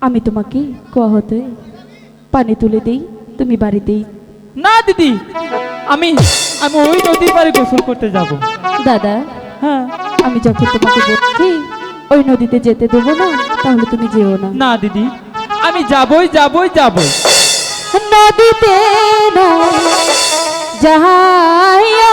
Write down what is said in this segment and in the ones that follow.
আমি তোমাকে কুয়া হতে পানি তুলে দেই তুমি বাড়িতেই না দিদি। আমি আমি ওই নদীর পাড়ে গোসল করতে যাব। দাদা হ্যাঁ। আমি যখন তোমাকে বলছি ওই নদীতে যেতে দেবো না তাহলে তুমি যেও না। না দিদি। আমি যাবই যাবই যাবই। নদীতে না যাহাইয়া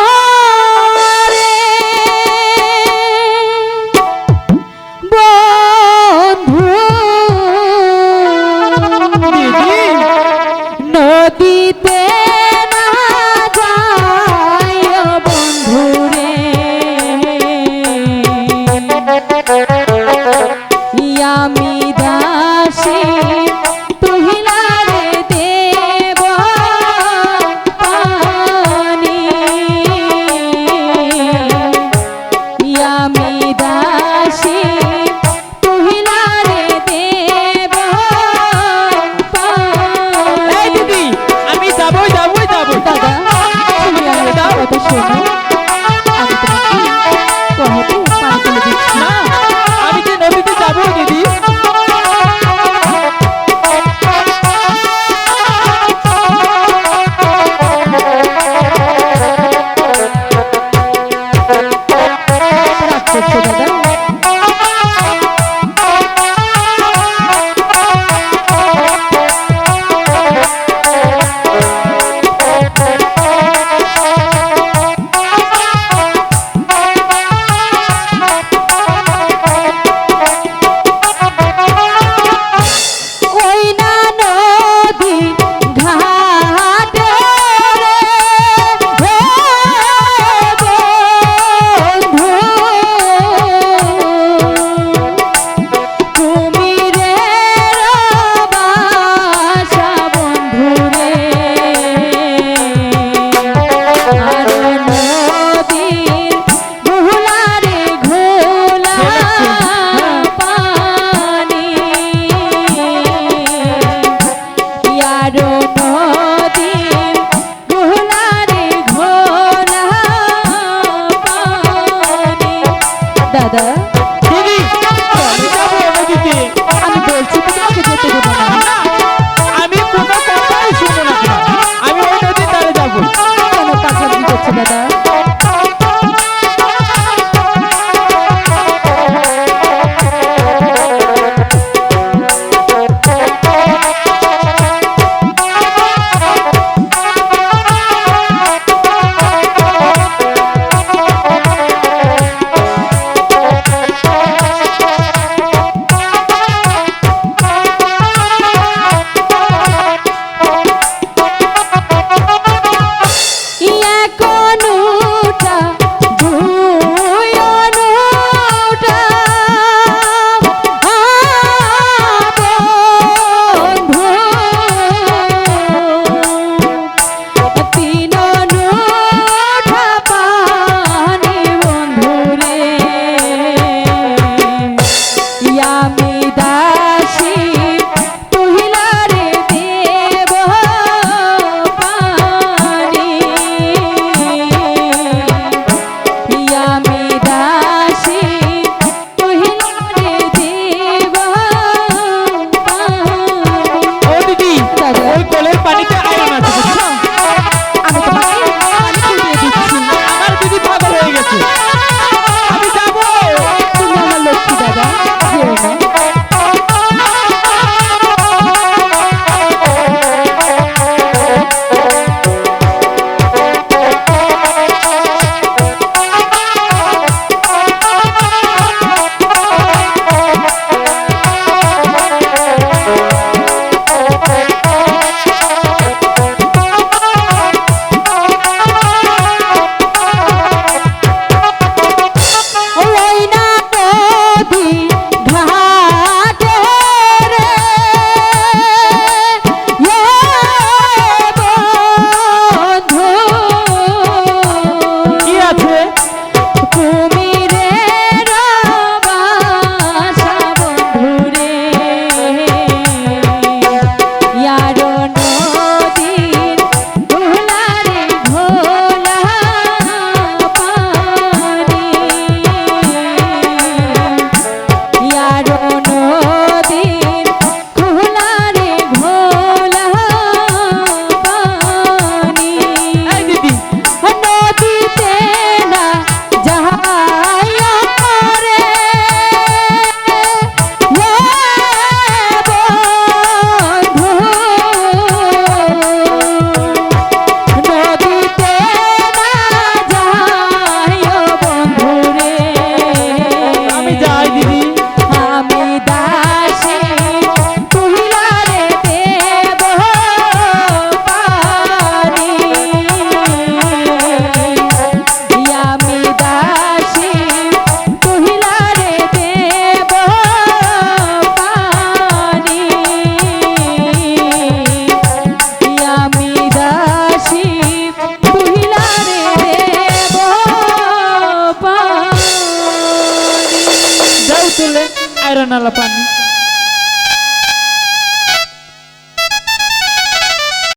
পানি